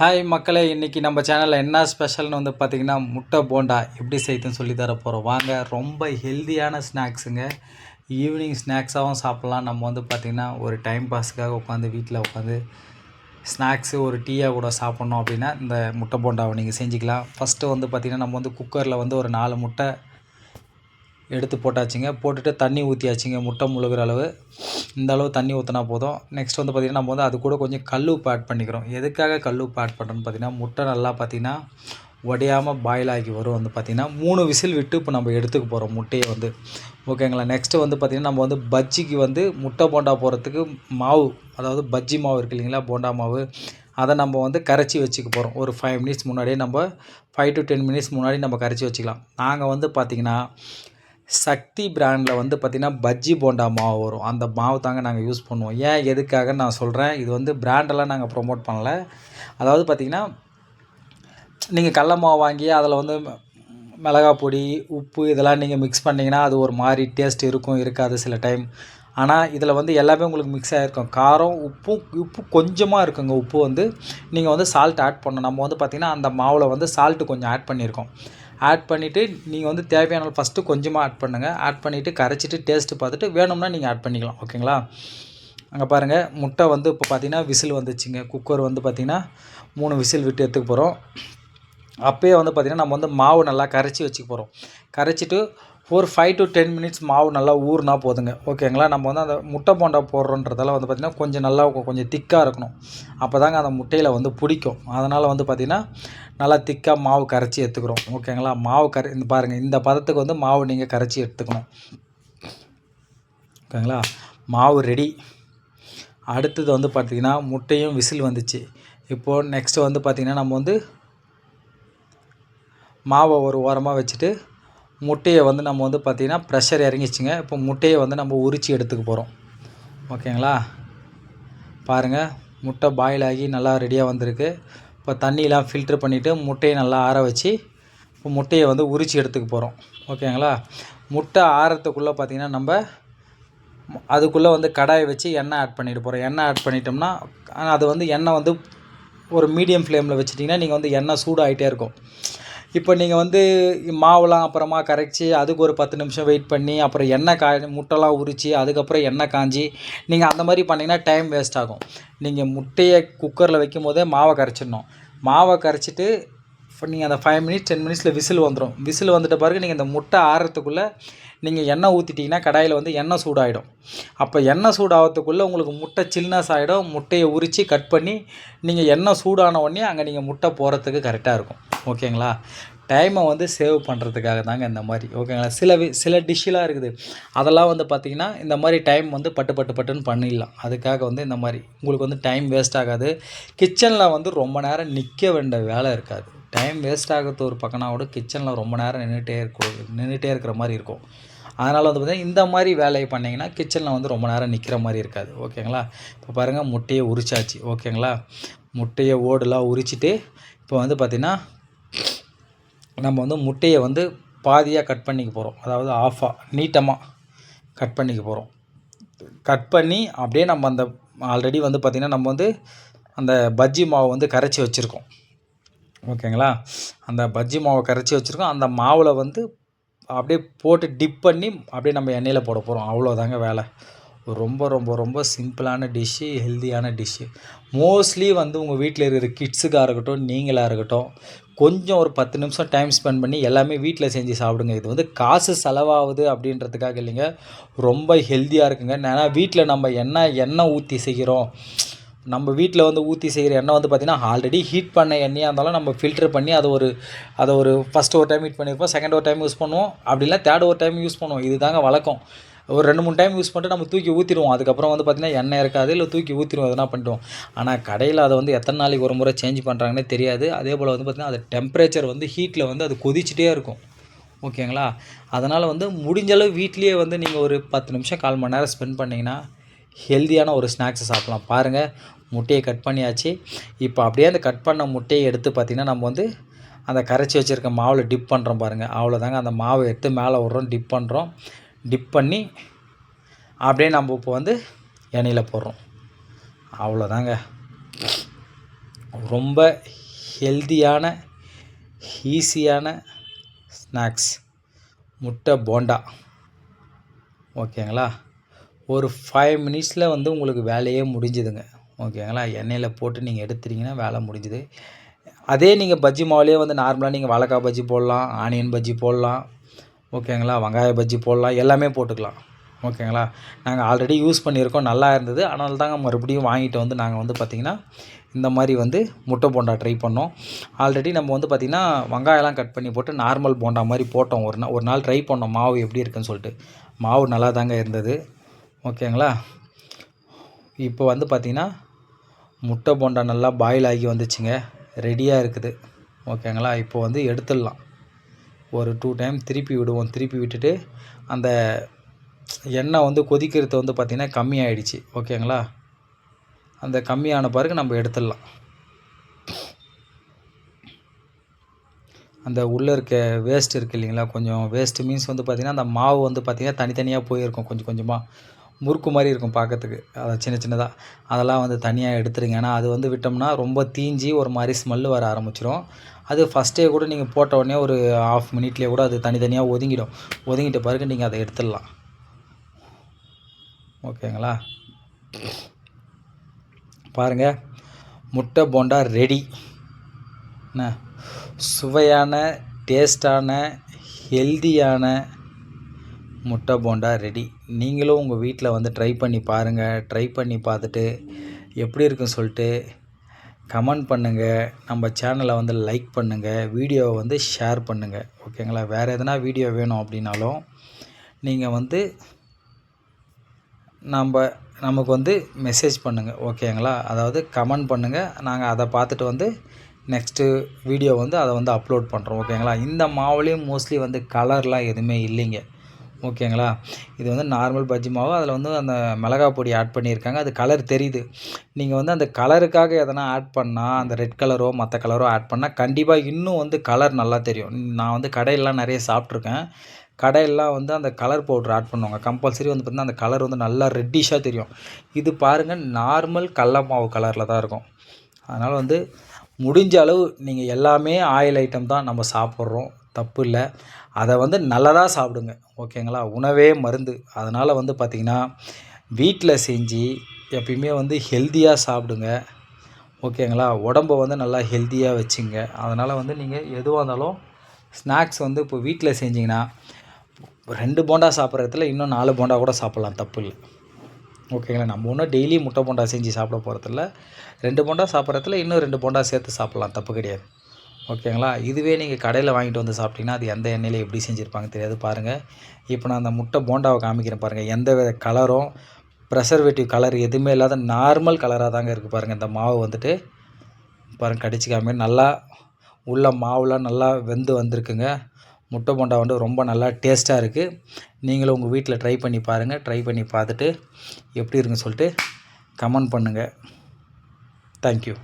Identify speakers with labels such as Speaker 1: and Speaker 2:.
Speaker 1: Hi மக்களே இன்றைக்கி நம்ம சேனலில் என்ன ஸ்பெஷல்னு வந்து பார்த்திங்கன்னா முட்டை போண்டா எப்படி செய்யுதுன்னு சொல்லி தர போகிறோம் வாங்க ரொம்ப ஹெல்தியான ஸ்நாக்ஸுங்க ஈவினிங் ஸ்நாக்ஸாகவும் சாப்பிட்லாம். நம்ம வந்து பார்த்திங்கன்னா ஒரு டைம் பாஸுக்காக உட்காந்து வீட்டில் உட்காந்து ஸ்நாக்ஸு ஒரு டீயாக கூட சாப்பிட்ணும் அப்படின்னா இந்த முட்டை போண்டாவை நீங்கள் செஞ்சுக்கலாம். ஃபஸ்ட்டு வந்து பார்த்திங்கன்னா நம்ம வந்து குக்கரில் வந்து ஒரு நாலு முட்டை எடுத்து போட்டாச்சுங்க. போட்டுட்டு தண்ணி ஊற்றியாச்சுங்க முட்டை முழுகிற அளவு. இந்த அளவு தண்ணி ஊற்றினா போதும். நெக்ஸ்ட் வந்து பார்த்திங்கன்னா நம்ம வந்து அது கூட கொஞ்சம் கல் உப்பு ஆட் பண்ணிக்கிறோம். எதுக்காக கல் உப்பு ஆட் பண்ணுறோன்னு பார்த்திங்கன்னா முட்டை நல்லா பார்த்திங்கன்னா உடையாமல் பாயில் ஆகி வரும் வந்து பார்த்திங்கன்னா மூணு விசில் விட்டு இப்போ நம்ம எடுத்துக்க போகிறோம் முட்டையை வந்து. ஓகேங்களா? நெக்ஸ்ட்டு வந்து பார்த்திங்கன்னா நம்ம வந்து பஜ்ஜிக்கு வந்து முட்டை போண்டா போகிறதுக்கு மாவு அதாவது பஜ்ஜி மாவு இருக்குது இல்லைங்களா போண்டா மாவு. அதை நம்ம வந்து கரைச்சி வச்சுக்க போகிறோம் ஒரு ஃபைவ் மினிட்ஸ் முன்னாடியே நம்ம ஃபைவ் டு டென் மினிட்ஸ் முன்னாடி நம்ம கரைச்சி வச்சுக்கலாம். நாங்கள் வந்து பார்த்திங்கன்னா சக்தி பிராண்டில் வந்து பார்த்திங்கன்னா பஜ்ஜி போண்டா மாவு வரும். அந்த மாவு தாங்க நாங்கள் யூஸ் பண்ணுவோம். ஏன் எதுக்காக நான் சொல்கிறேன் இது வந்து பிராண்டெல்லாம் நாங்கள் ப்ரொமோட் பண்ணல. அதாவது பார்த்திங்கன்னா நீங்கள் கடல மாவு வாங்கி அதில் வந்து மிளகா பொடி உப்பு இதெல்லாம் நீங்கள் மிக்ஸ் பண்ணிங்கன்னா அது ஒரு மாதிரி டேஸ்ட் இருக்கும் இருக்காது சில டைம் ஆனால் இதில் வந்து எல்லாமே உங்களுக்கு மிக்ஸ் ஆகிருக்கும் காரம் உப்பு உப்பு கொஞ்சமாக இருக்குங்க. உப்பு வந்து நீங்கள் வந்து சால்ட் ஆட் பண்ணணும். நம்ம வந்து பார்த்திங்கன்னா அந்த மாவில் வந்து சால்ட்டு கொஞ்சம் ஆட் பண்ணியிருக்கோம். ஆட் பண்ணிவிட்டு நீங்கள் வந்து தேவையான ஃபஸ்ட்டு கொஞ்சமாக ஆட் பண்ணுங்கள் ஆட் பண்ணிவிட்டு கரைச்சிட்டு டேஸ்ட்டு பார்த்துட்டு வேணும்னா நீங்கள் ஆட் பண்ணிக்கலாம். ஓகேங்களா அங்கே பாருங்கள் முட்டை வந்து இப்போ பார்த்தீங்கன்னா விசில் வந்துச்சுங்க. குக்கர் வந்து பார்த்திங்கன்னா மூணு விசில் விட்டு எடுத்துக்க போகிறோம் அப்போயே வந்து பார்த்திங்கன்னா நம்ம வந்து மாவு நல்லா கரைச்சி வச்சுக்க போகிறோம் கரைச்சிட்டு ஒரு ஃபைவ் டு டென் மினிட்ஸ் மாவு நல்லா ஊறுனா போதுங்க. ஓகேங்களா நம்ம வந்து அந்த முட்டை போண்டா போடுறோன்றதால வந்து பார்த்திங்கன்னா கொஞ்சம் நல்லா கொஞ்சம் திக்காக இருக்கணும். அப்போ தாங்க அந்த முட்டையில் வந்து பிடிக்கும். அதனால் வந்து பார்த்திங்கன்னா நல்லா திக்காக மாவு கரைச்சி எடுத்துக்கிறோம். ஓகேங்களா மாவு கரை இந்த பாருங்கள் இந்த பதத்துக்கு வந்து மாவு நீங்கள் கரைச்சி எடுத்துக்கணும். ஓகேங்களா மாவு ரெடி அடுத்தது வந்து பார்த்திங்கன்னா முட்டையும் விசில் வந்துச்சு. இப்போது நெக்ஸ்ட்டு வந்து பார்த்திங்கன்னா நம்ம வந்து மாவை ஒரு ஓரமாக வச்சுட்டு முட்டையை வந்து நம்ம வந்து பார்த்திங்கன்னா ப்ரெஷர் இறங்கிச்சிங்க இப்போ முட்டையை வந்து நம்ம உரித்து எடுத்துக்க போகிறோம் ஓகேங்களா? பாருங்கள் முட்டை பாயில் ஆகி நல்லா ரெடியாக வந்திருக்கு. இப்போ தண்ணியெலாம் ஃபில்ட்ரு பண்ணிவிட்டு முட்டையை நல்லா ஆற வச்சு இப்போ முட்டையை வந்து உரித்து எடுத்துக்க போகிறோம் ஓகேங்களா? முட்டை ஆறத்துக்குள்ளே பார்த்திங்கன்னா நம்ம அதுக்குள்ளே வந்து கடாயை வச்சு எண்ணெய் ஆட் பண்ணிட்டு போகிறோம் எண்ணெய் ஆட் பண்ணிட்டோம்னா அது வந்து எண்ணெய் வந்து ஒரு மீடியம் ஃப்ளேமில் வச்சிட்டிங்கன்னா நீங்கள் வந்து எண்ணெய் சூடாகிட்டே இருக்கும். இப்போ நீங்கள் வந்து மாவுலாம் அப்புறமா கரைச்சி அதுக்கு ஒரு பத்து நிமிஷம் வெயிட் பண்ணி அப்புறம் எண்ணெய் காய் முட்டைலாம் உரித்து அதுக்கப்புறம் எண்ணெய் காஞ்சி நீங்கள் அந்த மாதிரி பண்ணிங்கன்னா டைம் வேஸ்ட் ஆகும். நீங்கள் முட்டையை குக்கரில் வைக்கும் போதே மாவை கரைச்சிடணும். மாவை கரைச்சிட்டு நீங்கள் அந்த ஃபைவ் மினிட்ஸ் டென் மினிட்ஸில் விசில் வந்துடும் விசில் வந்துட்ட பிறகு நீங்கள் இந்த முட்டை ஆறுறதுக்குள்ளே நீங்கள் எண்ணெய் ஊற்றிட்டிங்கன்னா கடாயில் வந்து எண்ணெய் சூடாகிடும் அப்போ எண்ணெய் சூடாகிறதுக்குள்ளே உங்களுக்கு முட்டை சில்னஸ் ஆகிடும் முட்டையை உரித்து கட் பண்ணி நீங்கள் எண்ணெய் சூடான உடனே அங்கே நீங்கள் முட்டை போகிறதுக்கு கரெக்டாக இருக்கும். ஓகேங்களா? டைமை வந்து சேவ் பண்ணுறதுக்காக தாங்க இந்த மாதிரி ஓகேங்களா? சில வி சில டிஷ்ஷெலாம் இருக்குது. அதெல்லாம் வந்து பார்த்திங்கன்னா இந்த மாதிரி டைம் வந்து பட்டு பட்டு பட்டுன்னு பண்ணிடலாம். அதுக்காக வந்து இந்த மாதிரி உங்களுக்கு வந்து டைம் வேஸ்ட் ஆகாது. கிச்சனில் வந்து ரொம்ப நேரம் நிற்க வேண்டிய வேலை இருக்காது. டைம் வேஸ்ட் ஆகிறது ஒரு பக்கம்னா கூட கிச்சனில் ரொம்ப நேரம் நின்றுட்டே இருக்க நின்றுட்டே இருக்கிற மாதிரி இருக்கும். அதனால் வந்து பார்த்திங்கன்னா இந்த மாதிரி வேலையை பண்ணிங்கன்னா கிச்சனில் வந்து ரொம்ப நேரம் நிற்கிற மாதிரி இருக்காது. ஓகேங்களா? இப்போ பாருங்கள் முட்டையை உரிச்சாச்சு. ஓகேங்களா? முட்டையை ஓடெலாம் உரிச்சிட்டு இப்போ வந்து பார்த்திங்கன்னா நம்ம வந்து முட்டையை வந்து பாதியாக கட் பண்ணிக்க போகிறோம் அதாவது ஆஃபாக நீட்டமாக கட் பண்ணிக்க போகிறோம் கட் பண்ணி அப்படியே நம்ம அந்த ஆல்ரெடி வந்து பார்த்திங்கன்னா நம்ம வந்து அந்த பஜ்ஜி மாவு வந்து கரைச்சி வச்சுருக்கோம். ஓகேங்களா அந்த பஜ்ஜி மாவை கரைச்சி வச்சுருக்கோம். அந்த மாவில் வந்து அப்படியே போட்டு டிப் பண்ணி அப்படியே நம்ம எண்ணெயில் போட போகிறோம் அவ்வளோதாங்க வேலை. ரொம்ப ரொம்ப ரொம்ப சிம்பிளான டிஷ்ஷு ஹெல்த்தியான டிஷ்ஷு. மோஸ்ட்லி வந்து உங்கள் வீட்டில் இருக்கிற கிட்ஸுக்காக இருக்கட்டும் நீங்களாக இருக்கட்டும் கொஞ்சம் ஒரு பத்து நிமிஷம் டைம் ஸ்பெண்ட் பண்ணி எல்லாமே வீட்டில் செஞ்சு சாப்பிடுங்க. இது வந்து காசு செலவாகுது அப்படின்றதுக்காக இல்லைங்க. ரொம்ப ஹெல்த்தியாக இருக்குங்க. ஏன்னா வீட்டில் நம்ம எண்ணெய் எண்ணெய் ஊற்றி செய்கிறோம். நம்ம வீட்டில் வந்து ஊற்றி செய்கிற எண்ணெய் வந்து பார்த்திங்கன்னா ஆல்ரெடி ஹீட் பண்ண எண்ணெயாக இருந்தாலும் நம்ம ஃபில்டர் பண்ணி அதை ஒரு அதை ஒரு ஃபஸ்ட் ஒரு டைம் ஹீட் பண்ணியிருப்போம் செகண்ட் ஒரு டைம் யூஸ் பண்ணுவோம். அப்படிலாம் தேர்ட் ஒரு டைம் யூஸ் பண்ணுவோம். இது தாங்க வழக்கம். ஒரு ரெண்டு மூணு டைம் யூஸ் பண்ணிட்டு நம்ம தூக்கி ஊற்றிடுவோம் அதுக்கப்புறம் வந்து பார்த்திங்கன்னா எண்ணெய் இருக்காது இல்லை தூக்கி ஊற்றிடுவோம் எதனா பண்ணிட்டோம் ஆனால் கடையில் அதை வந்து எத்தனை நாளைக்கு ஒரு முறை சேஞ்ச் பண்ணுறாங்கன்னே தெரியாது. அதே போல் வந்து பார்த்திங்கன்னா அது டெம்பரேச்சர் வந்து ஹீட்டில் வந்து அது கொதிச்சுட்டே இருக்கும். ஓகேங்களா அதனால் வந்து முடிஞ்சளவு வீட்லேயே வந்து நீங்கள் ஒரு பத்து நிமிஷம் கால் மணி நேரம் ஸ்பெண்ட் பண்ணிங்கன்னா ஹெல்த்தியான ஒரு ஸ்நாக்ஸை சாப்பிட்லாம். பாருங்கள் முட்டையை கட் பண்ணியாச்சு. இப்போ அப்படியே அந்த கட் பண்ண முட்டையை எடுத்து பார்த்திங்கன்னா நம்ம வந்து அந்த கரைச்சி வச்சுருக்க மாவில் டிப் பண்ணுறோம் பாருங்கள் அவ்வளோதாங்க அந்த மாவை எடுத்து மேலே விட்றோம் டிப் பண்ணுறோம் டிப் பண்ணி அப்படியே நம்ம இப்போ வந்து எண்ணெயில் போடுறோம். அவ்வளோதாங்க. ரொம்ப ஹெல்தியான ஈஸியான ஸ்நாக்ஸ் முட்டை போண்டா. ஓகேங்களா? ஒரு ஃபைவ் மினிட்ஸில் வந்து உங்களுக்கு வேலையே முடிஞ்சுதுங்க. ஓகேங்களா? எண்ணெயில் போட்டு நீங்கள் எடுத்துட்டிங்கன்னா வேலை முடிஞ்சுது. அதே நீங்கள் பஜ்ஜி மாவுலேயே வந்து நார்மலாக நீங்கள் வாழைக்காய் பஜ்ஜி போடலாம் ஆனியன் பஜ்ஜி போடலாம் ஓகேங்களா? வெங்காய பஜ்ஜி போடலாம் எல்லாமே போட்டுக்கலாம். ஓகேங்களா? நாங்கள் ஆல்ரெடி யூஸ் பண்ணியிருக்கோம் நல்லா இருந்தது. அதனால தாங்க மறுபடியும் வாங்கிட்டு வந்து நாங்கள் வந்து பார்த்திங்கன்னா இந்த மாதிரி வந்து முட்டை போண்டா ட்ரை பண்ணோம். ஆல்ரெடி நம்ம வந்து பார்த்திங்கன்னா வெங்காயம்லாம் கட் பண்ணி போட்டு நார்மல் போண்டா மாதிரி போட்டோம். ஒரு நாள் ஒரு நாள் ட்ரை பண்ணோம் மாவு எப்படி இருக்குன்னு சொல்லிட்டு. மாவு நல்லா தாங்க இருந்தது. ஓகேங்களா? இப்போ வந்து பார்த்திங்கன்னா முட்டை போண்டா நல்லா பாயில் ஆகி வந்துச்சுங்க. ரெடியாக இருக்குது. ஓகேங்களா? இப்போ வந்து எடுத்துடலாம். ஒரு டூ டைம் திருப்பி விடுவோம். திருப்பி விட்டுட்டு அந்த எண்ணெய் வந்து கொதிக்கிறது வந்து பார்த்திங்கன்னா கம்மியாயிடுச்சு ஓகேங்களா அந்த கம்மியான பிறகு நம்ம எடுத்துடலாம். அந்த உள்ளே இருக்க வேஸ்ட் இருக்குது இல்லைங்களா? கொஞ்சம் வேஸ்ட்டு மீன்ஸ் வந்து பார்த்திங்கன்னா அந்த மாவு வந்து பார்த்திங்கன்னா தனித்தனியாக போயிருக்கும். கொஞ்சம் கொஞ்சமாக முறுக்கு மாதிரி இருக்கும் பார்க்கறதுக்கு. அதை சின்ன சின்னதாக அதெல்லாம் வந்து தனியாக எடுத்துருங்க. ஏன்னா அது வந்து விட்டோம்னா ரொம்ப தீஞ்சி ஒரு மாதிரி ஸ்மெல்லு வர ஆரம்பிச்சிடும் அது ஃபஸ்ட்டே கூட நீங்கள் போட்ட உடனே ஒரு ஆஃப் மினிட்லேயே கூட அது தனித்தனியாக ஒதுங்கிடும். ஒதுங்கிட்ட பிறகு நீங்கள் அதை எடுத்துடலாம். ஓகேங்களா? பாருங்கள் முட்டை போண்டா ரெடி என்ன? சுவையான டேஸ்டான ஹெல்தியான முட்டை போண்டா ரெடி நீங்களும் உங்கள் வீட்டில் வந்து ட்ரை பண்ணி பாருங்கள் ட்ரை பண்ணி பார்த்துட்டு எப்படி இருக்குன்னு சொல்லிட்டு கமெண்ட் பண்ணுங்கள் நம்ம சேனலை வந்து லைக் பண்ணுங்கள் வீடியோவை வந்து ஷேர் பண்ணுங்கள் ஓகேங்களா வேறு எதனா வீடியோ வேணும் அப்படின்னாலும் நீங்கள் வந்து நம்ம நமக்கு வந்து மெசேஜ் பண்ணுங்கள் ஓகேங்களா அதாவது கமெண்ட் பண்ணுங்கள் நாங்கள் அதை பார்த்துட்டு வந்து நெக்ஸ்ட்டு வீடியோ வந்து அதை வந்து அப்லோட் பண்ணுறோம் ஓகேங்களா இந்த மாவுலேயும் மோஸ்ட்லி வந்து கலர்லாம் எதுவுமே இல்லைங்க. ஓகேங்களா? இது வந்து நார்மல் பஜ்ஜி மாவு. அதில் வந்து அந்த மிளகா பொடி ஆட் பண்ணியிருக்காங்க. அது கலர் தெரியுது. நீங்கள் வந்து அந்த கலருக்காக எதனா ஆட் பண்ணால் அந்த ரெட் கலரோ மற்ற கலரோ ஆட் பண்ணால் கண்டிப்பாக இன்னும் வந்து கலர் நல்லா தெரியும். நான் வந்து கடையெல்லாம் நிறைய சாப்பிட்ருக்கேன் கடையெல்லாம் வந்து அந்த கலர் பவுட்ரு ஆட் பண்ணுவாங்க. கம்பல்சரி வந்து பார்த்திங்கன்னா அந்த கலர் வந்து நல்லா ரெட்டிஷாக தெரியும். இது பாருங்கள் நார்மல் கடல மாவு கலரில் தான் இருக்கும். அதனால் வந்து முடிஞ்ச அளவு நீங்கள் எல்லாமே ஆயில் ஐட்டம் தான் நம்ம சாப்பிட்றோம். தப்பு இல்லை அதை வந்து நல்லதாக சாப்பிடுங்க. ஓகேங்களா? உணவே மருந்து. அதனால் வந்து பார்த்திங்கன்னா வீட்டில் செஞ்சு எப்பயுமே வந்து ஹெல்த்தியாக சாப்பிடுங்க. ஓகேங்களா? உடம்ப வந்து நல்லா ஹெல்த்தியாக வச்சுங்க. அதனால் வந்து நீங்கள் எதுவாக இருந்தாலும் ஸ்நாக்ஸ் வந்து இப்போ வீட்டில் செஞ்சிங்கன்னா ரெண்டு போண்டா சாப்பிட்றதுல இன்னும் நாலு போண்டா கூட சாப்பிட்லாம். தப்பு இல்லை ஓகேங்களா? நம்ம ஒன்றும் டெய்லி முட்டை போண்டா செஞ்சு சாப்பிட போகிறதில்ல ரெண்டு போண்டா சாப்பிட்றதுல இன்னும் ரெண்டு போண்டா சேர்த்து சாப்பிட்லாம். தப்பு கிடையாது. ஓகேங்களா? இதுவே நீங்கள் கடையில் வாங்கிட்டு வந்து சாப்பிட்டீங்கன்னா அது எந்த எண்ணெயில் எப்படி செஞ்சுருப்பாங்க தெரியாது பாருங்கள் இப்போ நான் அந்த முட்டை போண்டாவை காமிக்கிறேன் பாருங்கள் எந்த வித கலரும் ப்ரெசர்வேட்டிவ் கலர் எதுவுமே இல்லாத நார்மல் கலராக தாங்க இருக்குது பாருங்கள் இந்த மாவு வந்துட்டு பாருங்கள் கடிச்சிக்காமல் நல்லா உள்ள மாவுலாம் நல்லா வெந்து வந்திருக்குங்க. முட்டை போண்டா வந்து ரொம்ப நல்லா டேஸ்ட்டாக இருக்குது நீங்களும் உங்கள் வீட்டில் ட்ரை பண்ணி பாருங்கள் ட்ரை பண்ணி பார்த்துட்டு எப்படி இருக்குன்னு சொல்லிட்டு கமெண்ட் பண்ணுங்கள் தேங்க்யூ